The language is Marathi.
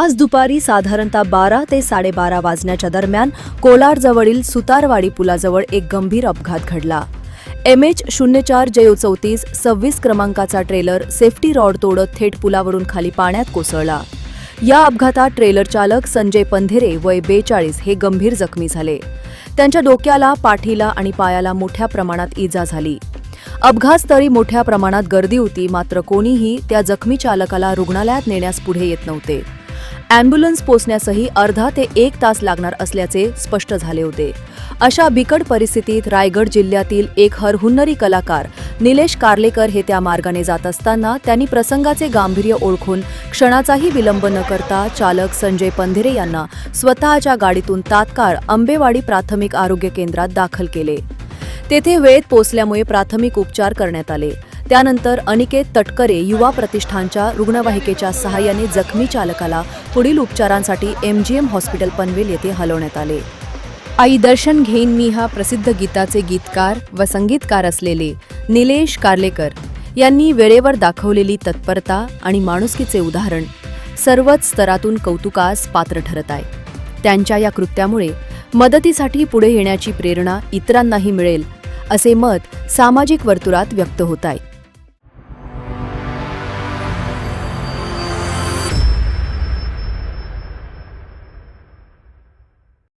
आज दुपारी साधारणतः बारा ते साडेबारा वाजण्याच्या दरम्यान कोलारजवळील सुतारवाडी पुलाजवळ एक गंभीर अपघात घडला. एम एच शून्य चार जयो चौतीस सव्वीस क्रमांकाचा ट्रेलर सेफ्टी रॉड तोडत थेट पुलावरून खाली पाण्यात कोसळला. या अपघातात ट्रेलर चालक संजय पंधेरे वय बेचाळीस हे गंभीर जखमी झाले. त्यांच्या डोक्याला पाठीला आणि पायाला मोठ्या प्रमाणात इजा झाली. अपघातस्थळी मोठ्या प्रमाणात गर्दी होती मात्र कोणीही त्या जखमी चालकाला रुग्णालयात नेण्यास पुढे येत नव्हते. अँब्युलन्स पोचण्यासही अर्धा ते एक तास लागणार असल्याचे स्पष्ट झाले होते. अशा बिकट परिस्थितीत रायगड जिल्ह्यातील एक हरहुन्नरी कलाकार निलेश कार्लेकर हे त्या मार्गाने जात असताना त्यांनी प्रसंगाचे गांभीर्य ओळखून क्षणाचाही विलंब न करता चालक संजय पंधेरे यांना स्वतःच्या गाडीतून तात्काळ आंबेवाडी प्राथमिक आरोग्य केंद्रात दाखल केले. तेथे वेळेत पोचल्यामुळे प्राथमिक उपचार करण्यात आले. त्यानंतर अनिकेत तटकरे युवा प्रतिष्ठानच्या रुग्णवाहिकेच्या सहाय्याने जखमी चालकाला पुढील उपचारांसाठी एमजीएम हॉस्पिटल पनवेल येथे हलवण्यात आले. आई दर्शन घेईन मी हा प्रसिद्ध गीताचे गीतकार व संगीतकार असलेले निलेश कार्लेकर यांनी वेळेवर दाखवलेली तत्परता आणि माणुसकीचे उदाहरण सर्वच स्तरातून कौतुकास पात्र ठरत आहे. त्यांच्या या कृत्यामुळे मदतीसाठी पुढे येण्याची प्रेरणा इतरांनाही मिळेल असे मत सामाजिक वर्तुळात व्यक्त होत आहे.